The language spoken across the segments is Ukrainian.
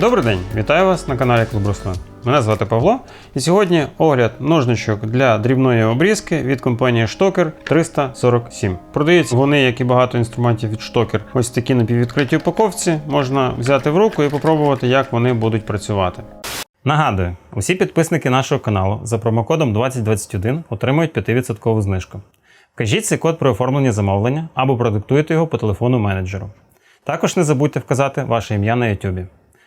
Добрий день, вітаю вас на каналі Клуб Руслан. Мене звати Павло, і сьогодні огляд ножничок для дрібної обрізки від компанії Штокер 347. Продаються вони, як і багато інструментів від Штокер, ось такі напіввідкриті упаковці. Можна взяти в руку і попробувати, як вони будуть працювати. Нагадую, усі підписники нашого каналу за промокодом 2021 отримують 5% знижку. Вкажіть цей код при оформленні замовлення або продиктуйте його по телефону менеджеру. Також не забудьте вказати ваше ім'я на YouTube.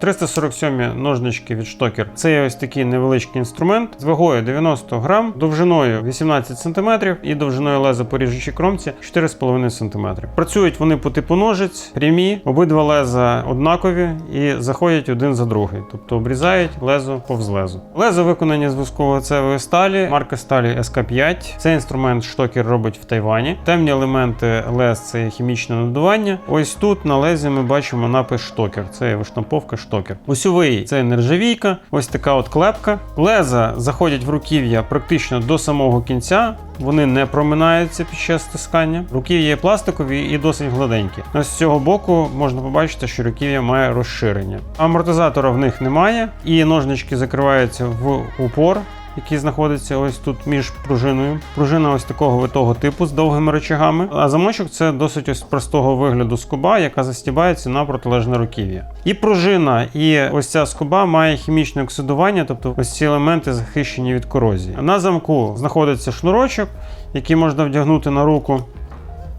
347 ножнички від штокер. Це є ось такий невеличкий інструмент з вагою 90 грам, довжиною 18 см і довжиною леза по ріжучій кромці 4,5 см. Працюють вони по типу ножиць, прямі, обидва леза однакові і заходять один за другий, тобто обрізають лезо повз лезо. Лезо виконані з вузького сталі, марка сталі SK5. Цей інструмент штокер робить в Тайвані. Темні елементи лез це хімічне надування. Ось тут на лезі ми бачимо напис штокер. Це є виштамповка штокер. Усьовий це нержавійка, ось така от клепка. Леза заходять в руків'я практично до самого кінця. Вони не проминаються під час стискання. Руків'я є пластикові і досить гладенькі. Ось з цього боку можна побачити, що руків'я має розширення. Амортизатора в них немає, і ножнички закриваються в упор який знаходиться ось тут між пружиною. Пружина ось такого витого типу з довгими рычагами. А замочок це досить ось простого вигляду скоба, яка застібається на протилежне руків'я. І пружина, і ось ця скоба має хімічне оксидування, тобто ось ці елементи захищені від корозії. На замку знаходиться шнурочок, який можна вдягнути на руку.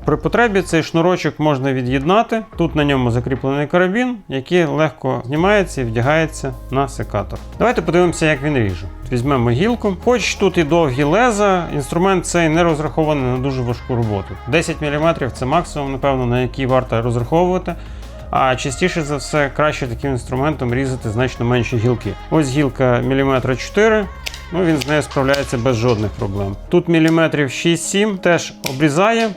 При потребі цей шнурочок можна від'єднати. Тут на ньому закріплений карабін, який легко знімається і вдягається на секатор. Давайте подивимося, як він ріже. Візьмемо гілку. Хоч тут і довгі леза, інструмент цей не розрахований на дуже важку роботу. 10 мм це максимум, напевно, на який варто розраховувати. А частіше за все, краще таким інструментом різати значно менші гілки. Ось гілка міліметра 4 Ну, він з нею справляється без жодних проблем. Тут міліметрів 6-7 теж обрізає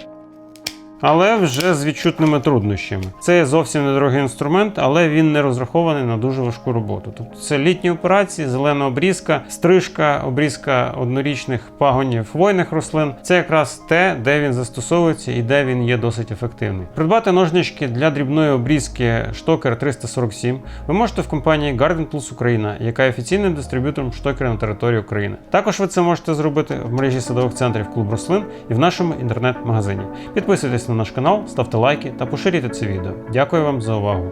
але вже з відчутними труднощами. Це зовсім недорогий інструмент, але він не розрахований на дуже важку роботу. Тобто це літні операції, зелена обрізка, стрижка, обрізка однорічних пагонів хвойних рослин. Це якраз те, де він застосовується і де він є досить ефективний. Придбати ножнички для дрібної обрізки штокер 347 ви можете в компанії Garden Plus Україна, яка є офіційним дистриб'ютором штокера на території України. Також ви це можете зробити в мережі садових центрів клуб рослин і в нашому інтернет-магазині. Підписуйтесь на наш канал, ставте лайки та поширюйте це відео. Дякую вам за увагу.